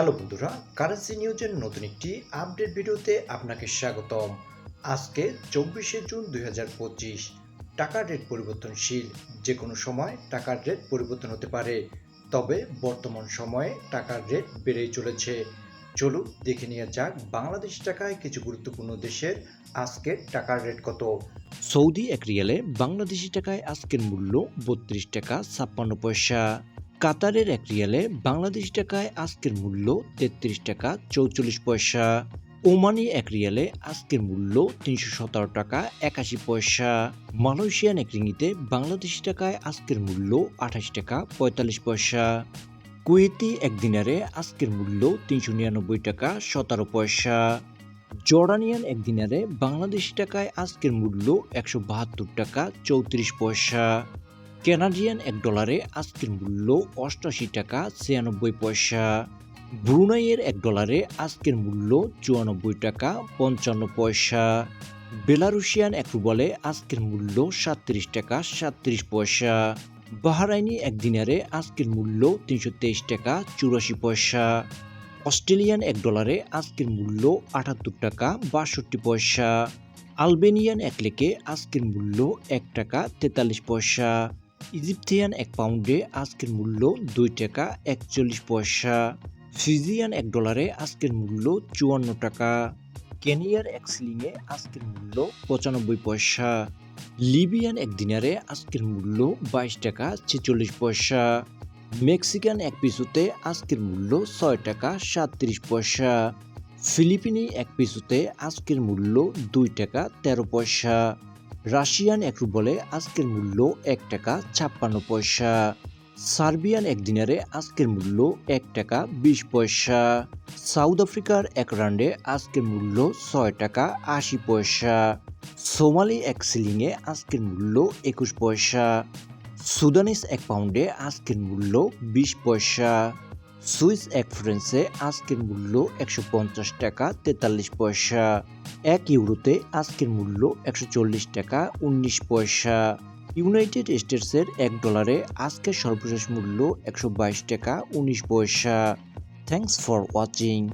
Hello বন্ধুরা, currency নিউজের নতুন একটি আপডেট ভিডিওতে আপনাকে স্বাগতম। আজকে চব্বিশে জুন দুই টাকার রেট পরিবর্তনশীল যে কোনো সময় টাকার রেট পরিবর্তন হতে পারে, তবে বর্তমান সময়ে টাকার রেট বেড়েই চলেছে। চলুন দেখে নেওয়া যাক বাংলাদেশ টাকায় কিছু গুরুত্বপূর্ণ দেশের আজকের টাকার রেট কত। সৌদি এক রিয়ালে বাংলাদেশি টাকায় আজকের মূল্য বত্রিশ টাকা ছাপ্পান্ন পয়সা। কাতারের এক রিয়ালে বাংলাদেশি টাকায় আজকের মূল্য তেত্রিশ টাকা চৌচল্লিশ পয়সা। ওমানি এক রিয়ালে আজকের মূল্য তিনশো সতেরো টাকা একাশি পয়সা। মালয়েশিয়ান এক রিঙ্গিতে বাংলাদেশি টাকায় আজকের মূল্য আঠাশ টাকা পঁয়তাল্লিশ পয়সা। কুয়েতি এক দিনারে আজকের মূল্য তিনশো নিরানব্বই টাকা সতেরো পয়সা। জর্ডানিয়ান এক দিনারে বাংলাদেশি টাকায় আজকের মূল্য একশো বাহাত্তর টাকা চৌত্রিশ পয়সা। কানাডিয়ান এক ডলারে আজকের মূল্য অষ্টাশি টাকা ছিয়ানব্বই পয়সা। ব্রুনাইয়ের এক ডলারে আজকের মূল্য চুয়ানব্বই টাকা পঞ্চান্ন পয়সা। বেলারুশিয়ান এক রুবলে আজকের মূল্য সাতত্রিশ টাকা সাতত্রিশ পয়সা। বাহারাইনি এক দিনারে আজকের মূল্য তিনশো তেইশ টাকা চুরাশি পয়সা। অস্ট্রেলিয়ান এক ডলারে আজকের মূল্য আটাত্তর টাকা বাষট্টি পয়সা। আলবেনিয়ান এক লেকে আজকের মূল্য এক টাকা তেতাল্লিশ পয়সা। ইজিপথিয়ান এক পাউন্ডে আজকের মূল্য দুই টাকা একচল্লিশ পয়সা, ফিজিয়ান এক ডলারে আজকের মূল্য চুয়ান্ন টাকা, কেনিয়ার এক সিলিংয়ে আজকের মূল্য পঁচানব্বই পয়সা, লিবিয়ান এক দিনারে আজকের মূল্য বাইশ টাকা ছেচল্লিশ পয়সা, মেক্সিকান এক পিসুতে আজকের মূল্য ছয় টাকা সাতত্রিশ পয়সা, ফিলিপিনি এক পিসুতে আজকের মূল্য দুই টাকা তেরো পয়সা রাশিয়ান এক রুবলে আজকের মূল্য এক টাকা ছাপ্পান্ন পয়সা। সার্বিয়ান এক দিনারে আজকের মূল্য এক টাকা বিশ পয়সা। সাউথ আফ্রিকার এক রান্ডে আজকের মূল্য ছয় টাকা আশি পয়সা। সোমালি এক সিলিংয়ে আজকের মূল্য একুশ পয়সা। সুদানিস এক পাউন্ডে আজকের মূল্য বিশ পয়সা। সুইস এক ফ্রেন্সে আজকের মূল্য একশো পঞ্চাশ টাকা, তেতাল্লিশ পয়সা। এক ইউরোতে আজকের মূল্য একশো চল্লিশ টাকা, উনিশ পয়সা। ইউনাইটেড স্টেটসের এক ডলারে আজকের সর্বশেষ মূল্য একশো বাইশ টাকা, উনিশ পয়সা। Thanks for watching.